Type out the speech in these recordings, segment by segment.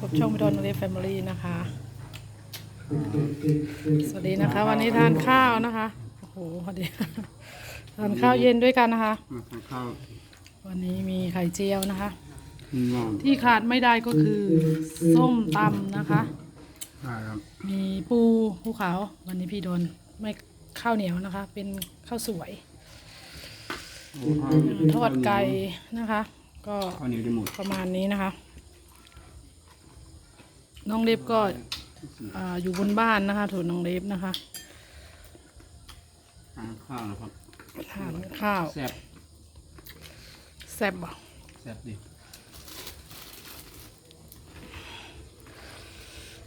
กับช่องพิดอนเรฟแฟมิลี่นะคะ สวัสดีนะคะ วันนี้ทานข้าวนะคะ โอ้โหพอดีทานข้าวเย็นด้วยกันนะคะมาทานข้าววันนี้มีไข่เจียวนะคะงอนที่ขาดไม่ได้ก็คือส้มตำนะคะใช่ครับมีปูภูเขา วันนี้พี่โดนไม่ข้าวเหนียวนะคะ เป็นข้าวสวยโอ้ข้าวทอดไก่นะคะ ก็ข้าวเหนียวจะหมดประมาณนี้นะคะ น้องเล็บก็อ่าอยู่บนบ้านนะคะถูกน้องเล็บนะคะทานข้าวนะครับทานข้าวแซ่บแซ่บบ่แซ่บดิ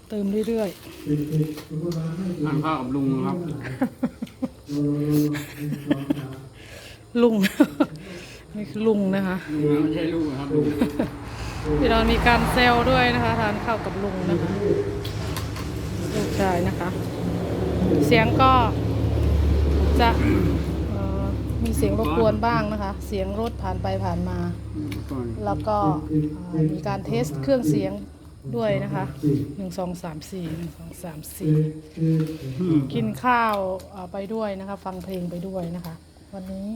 เติมเรื่อยทานข้าวกับลุงนะครับ ๆลุง นี่คือลุงนะคะ ลุงไม่ใช่ลูกนะครับลุง พี่ดอนมีการเซลด้วยนะคะทานข้าวกับลุงนะคะลูกชายนะคะ เสียงก็จะมีเสียงรบกวนบ้างนะคะ เสียงรถผ่านไปผ่านมา แล้วก็มีการเทสเครื่องเสียงด้วยนะคะหนึ่งสองสามสี่หนึ่งสองสามสี่กินข้าวไปด้วยนะคะ ฟังเพลงไปด้วยนะคะ วันนี้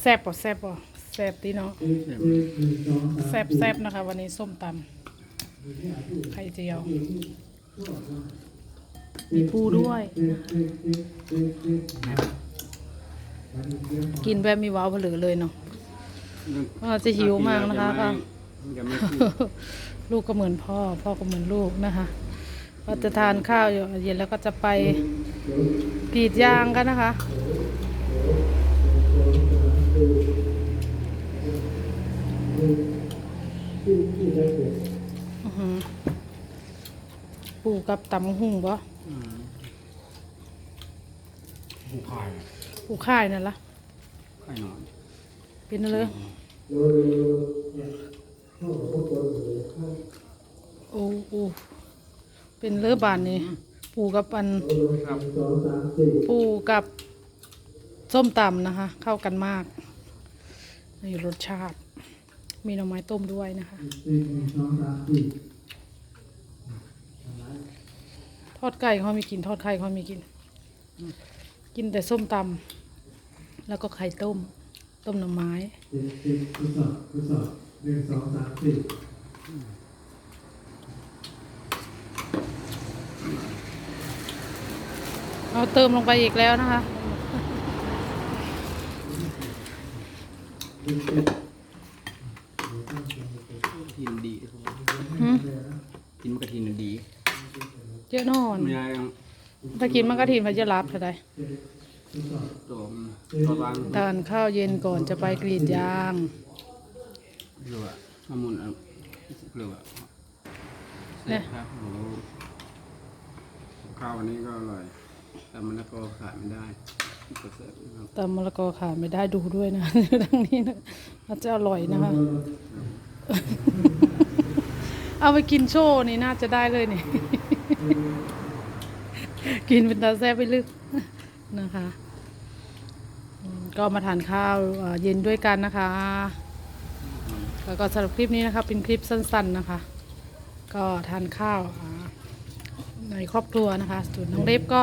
แซ่บป่ะแซ่บป่ะแซ่บดีเนาะแซ่บแซ่บแซ่บนะคะ วันนี้ส้มตำไข่เจียว มีปูด้วย กินแบบมีว้าวเผลอเลยเนาะว่าจะหิวมากนะคะ ก็จะไม่กินลูกก็เหมือนพ่อ พ่อก็เหมือนลูกนะคะก็จะทานข้าวอยู่เย็นแล้วก็จะไปกรีดยางกันนะคะอื้อหือปูกับตำหุ่งบ่อืมหูคายปูค่ายนั่นละไข่นอนเป็นอะไร โอ้โอ้เป็นเลือบานนี่ปูกับอันปูกับส้มตำนะคะ เข้ากันมากในรสชาติ มีหน่อไม้ต้มด้วยนะคะ ทอดไก่เขามีกิน ทอดไข่เขามีกิน กินแต่ส้มตำแล้วก็ไข่ต้ม ต้มหน่อไม้ ทดสอบทดสอบหนึ่งสองสามสี่เราเติมลงไปอีกแล้วนะคะกินดีครับหืมกินมะกระทินดีเยอะนอนไม่ได้ยังถ้ากินมันก็ถินพจะรับเท่าใดตัวตัววางทานข้าวเย็นก่อนจะไปกรีดยาง เหลือน้ำมันอะเหลือเนี่แซ่ยบครับโอ้โหข้าววันนี้ก็อร่อย แต่มันก็ขาดไม่ได้ก็แซ่บนะครับตำมะละกอขาดไม่ได้ดูด้วยนะ ทั้งนี้นะมันจะอร่อยนะคะ เอาไปกินโชว์นี่น่าจะได้เลยนี่ กินเป็นตาแซ่บไปลึกนะคะอืมก็มาทานข้าวเอ่อเย็นด้วยกันนะคะ แล้วก็สำหรับคลิปนี้นะคะเป็นคลิปสั้นๆนะคะ ก็ทานข้าวอ่าในครอบครัวนะคะส่วนน้องเล็บก็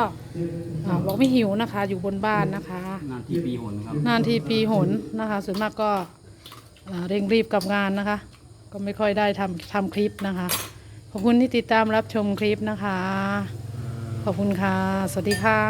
อ่าบอกไม่หิวนะคะ อยู่บนบ้านนะคะ นานที่ปีหนครับนานทีปีหนนะคะ ส่วนมากก็อ่าเร่งรีบกับงานนะคะ ก็ไม่ค่อยได้ทำทำคลิปนะคะ ขอบคุณที่ติดตามรับชมคลิปนะคะ ขอบคุณค่ะ สวัสดีค่ะ